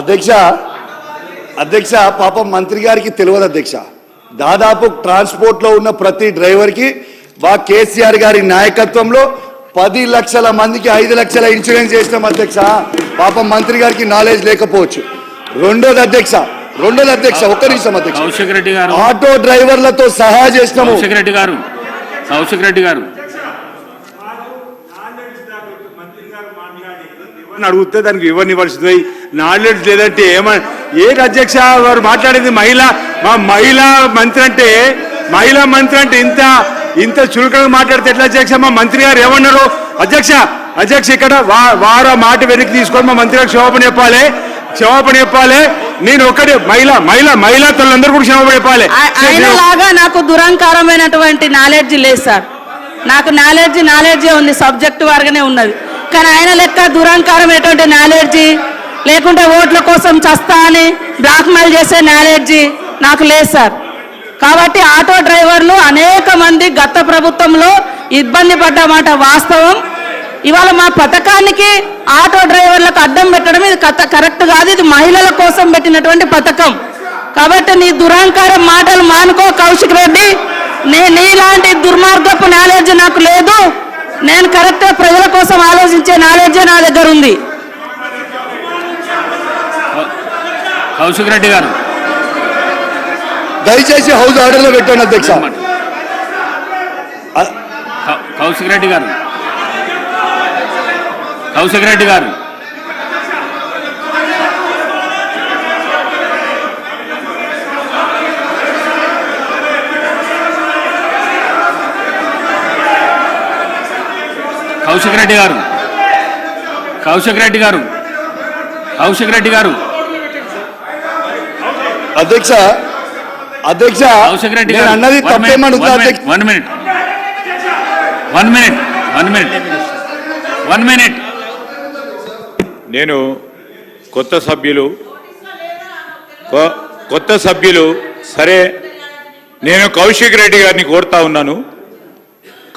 అధ్యక్ష అధ్యక్ష పాపం మంత్రి గారికి తెలియదు అధ్యక్ష. దాదాపు ట్రాన్స్పోర్ట్లో ఉన్న ప్రతి డ్రైవర్కి మా కేసీఆర్ గారి నాయకత్వంలో పది లక్షల మందికి ఐదు లక్షల ఇన్సూరెన్స్ చేసినాం అధ్యక్ష. పాపం మంత్రి గారికి నాలెడ్జ్ లేకపోవచ్చు. రెండోది అధ్యక్ష రెండోది అధ్యక్ష ఒక్క నిమిషం అధ్యక్ష. కౌశిక్ రెడ్డి గారు. ఆటో డ్రైవర్లతో సహా చేసినాము. కౌశిక్ రెడ్డి గారు కౌశిక్ రెడ్డి గారు. అని అడిగితే దానికి వివరణ ఇవ్వాల్సింది? నాలెడ్జ్ లేదంటే ఏమని ఏంటి అధ్యక్ష వారు మాట్లాడేది మహిళ? మా మహిళా మంత్రి అంటే మహిళా మంత్రి అంటే ఇంత ఇంత చురుకగా మాట్లాడితే ఎట్లా అధ్యక్ష? మా మంత్రి గారు ఏమన్నారు? అధ్యక్ష అధ్యక్ష ఇక్కడ వారు మాట వెనక్కి తీసుకొని మా మంత్రి గారికి క్షమాపణ చెప్పాలి. క్షమాపణ చెప్పాలి. నేను ఒక్కడే మహిళ మహిళ మహిళా తల్లందరూ కూడా క్షమాపణ చెప్పాలి. ఆయనలాగా నాకు దురంకారమైనటువంటి నాలెడ్జ్ లేదు సార్. నాకు నాలెడ్జ్ నాలెడ్జే ఉంది సబ్జెక్ట్ వరగానే ఉన్నది. కానీ ఆయన లెక్క దురంకారమైనటువంటి నాలెడ్జి లేకుంటే ఓట్ల కోసం చస్తా అని బ్లాక్మెయిల్ చేసే నాలెడ్జి నాకు లేదు సార్. కాబట్టి ఆటో డ్రైవర్లు అనేక మంది గత ప్రభుత్వంలో ఇబ్బంది పడ్డమాట వాస్తవం. ఇవాళ మా పథకానికి ఆటో డ్రైవర్లకు అడ్డం పెట్టడం ఇది కథ కరెక్ట్ కాదు. ఇది మహిళల కోసం పెట్టినటువంటి పథకం. కాబట్టి నీ దురహంకారం మాటలు మానుకో కౌశిక్ రెడ్డి. నే నీలాంటి దుర్మార్గపు నాలెడ్జ్ నాకు లేదు. నేను కరెక్ట్గా ప్రజల కోసం ఆలోచించే నాలెడ్జే నా దగ్గర ఉంది కౌశిక్ రెడ్డి గారు. దయచేసి హౌస్ ఆర్డర్లో పెట్టండి అధ్యక్ష. కౌశిక్ రెడ్డి గారు. కౌశిక్ రెడ్డి గారు. కౌశిక్ రెడ్డి గారు. కౌశిక్ రెడ్డి గారు. కౌశిక్ రెడ్డి గారు. అధ్యక్ష అధ్యక్ష నేను గారు అన్నది one minute one minute one minute one minute నేను కొత్త సభ్యులు కొత్త సభ్యులు సరే నేను కౌశిక్ రెడ్డి గారిని కోరుతా ఉన్నాను.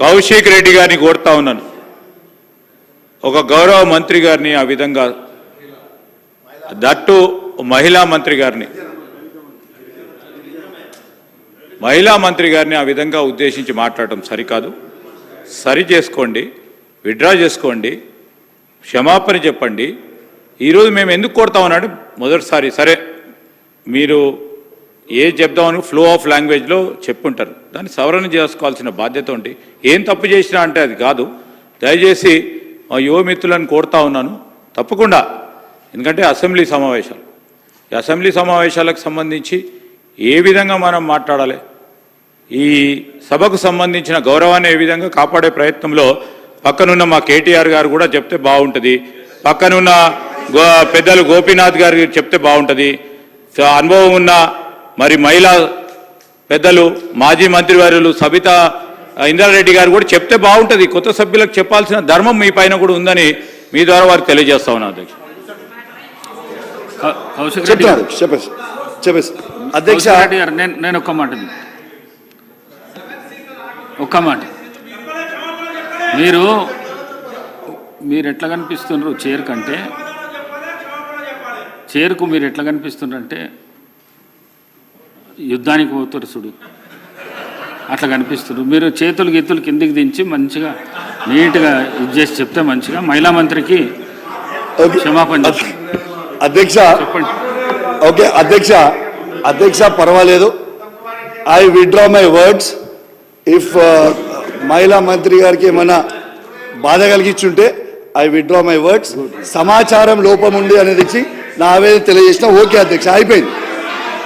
కౌశిక్ రెడ్డి గారిని కోరుతా ఉన్నాను. ఒక గౌరవ మంత్రి గారిని ఆ విధంగా దట్టు మహిళా మంత్రి గారిని. మహిళా మంత్రి గారిని ఆ విధంగా ఉద్దేశించి మాట్లాడటం సరికాదు. సరి చేసుకోండి విడ్రా చేసుకోండి క్షమాపణ చెప్పండి. ఈరోజు మేము ఎందుకు కొడతామన్నాడు మొదటిసారి సరే మీరు ఏ చెప్దామని ఫ్లో ఆఫ్ లాంగ్వేజ్లో చెప్పుంటారు. దాన్ని సవరణ చేసుకోవాల్సిన బాధ్యత ఉండి ఏం తప్పు చేసినా అంటే అది కాదు. దయచేసి మా యువ మిత్రులను కోరుతా ఉన్నాను. తప్పకుండా ఎందుకంటే అసెంబ్లీ సమావేశాలు. అసెంబ్లీ సమావేశాలకు సంబంధించి ఏ విధంగా మనం మాట్లాడాలి? ఈ సభకు సంబంధించిన గౌరవాన్ని ఏ విధంగా కాపాడే ప్రయత్నంలో పక్కనున్న మా కేటీఆర్ గారు కూడా చెప్తే బాగుంటుంది. పక్కనున్న గో పెద్దలు గోపీనాథ్ గారు చెప్తే బాగుంటుంది. సో అనుభవం ఉన్న మరి మహిళా పెద్దలు మాజీ మంత్రివర్యులు సబితా ఇంద్రారెడ్డి గారు కూడా చెప్తే బాగుంటుంది. కొత్త సభ్యులకు చెప్పాల్సిన ధర్మం మీ పైన కూడా ఉందని మీ ద్వారా వారికి తెలియజేస్తా ఉన్నా అధ్యక్ష. చెప్పేసి చెప్పేసి. అధ్యక్ష నేను నేను ఒక్క మాట. ఒక్క మాట. మీరు మీరు ఎట్లా కనిపిస్తున్నారు చైర్ కంటే? చైర్కు మీరు ఎట్లా కనిపిస్తున్నారంటే యుద్ధానికి పోతారు చూడు. అట్లా కనిపిస్తున్నారు మీరు చేతులు గీతులు కిందికి దించి మంచిగా నీట్గా ఇది చేసి చెప్తే మంచిగా మహిళా మంత్రికి. క్షమాపణ. అధ్యక్ష చెప్పండి. ఓకే అధ్యక్ష అధ్యక్ష పర్వాలేదు. I withdraw my words if మహిళా మంత్రి గారికి ఏమైనా బాధ కలిగించుంటే ఐ విడ్రా మై వర్డ్స్ సమాచారం లోపం ఉంది అనేది ఇచ్చి నా ఆవేదన తెలియజేసిన ఓకే అధ్యక్ష. అయిపోయింది.